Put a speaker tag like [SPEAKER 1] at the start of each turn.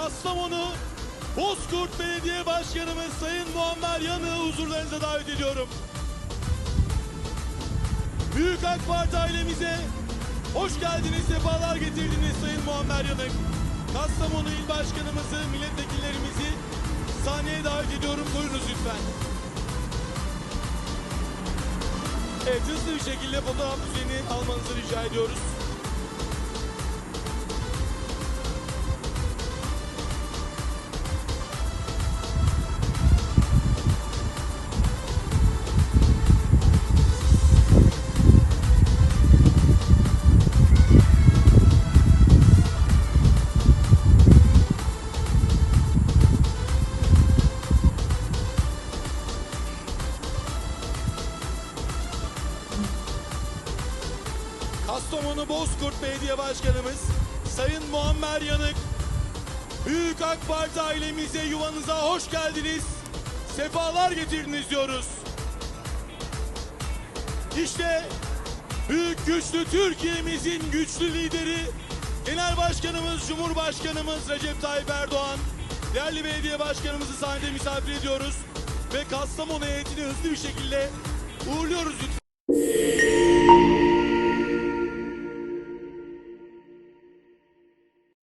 [SPEAKER 1] Kastamonu Bozkurt Belediye Başkanımız Sayın Muammer Yanık'ı huzurlarınıza davet ediyorum. Büyük AK Parti ailemize hoş geldiniz, sefalar getirdiniz Sayın Muammer Yanık. Kastamonu İl Başkanımızı, milletvekillerimizi sahneye davet ediyorum. Buyurunuz lütfen. Evet hızlı bir şekilde fotoğraf düzeni almanızı rica ediyoruz. Kastamonu Bozkurt Belediye Başkanımız Sayın Muammer Yanık Büyük AK Parti ailemize yuvanıza hoş geldiniz. Sefalar getirdiniz diyoruz. İşte büyük güçlü Türkiye'mizin güçlü lideri Genel Başkanımız Cumhurbaşkanımız Recep Tayyip Erdoğan değerli belediye başkanımızı sahnede misafir ediyoruz ve Kastamonu heyetini hızlı bir şekilde uğurluyoruz lütfen.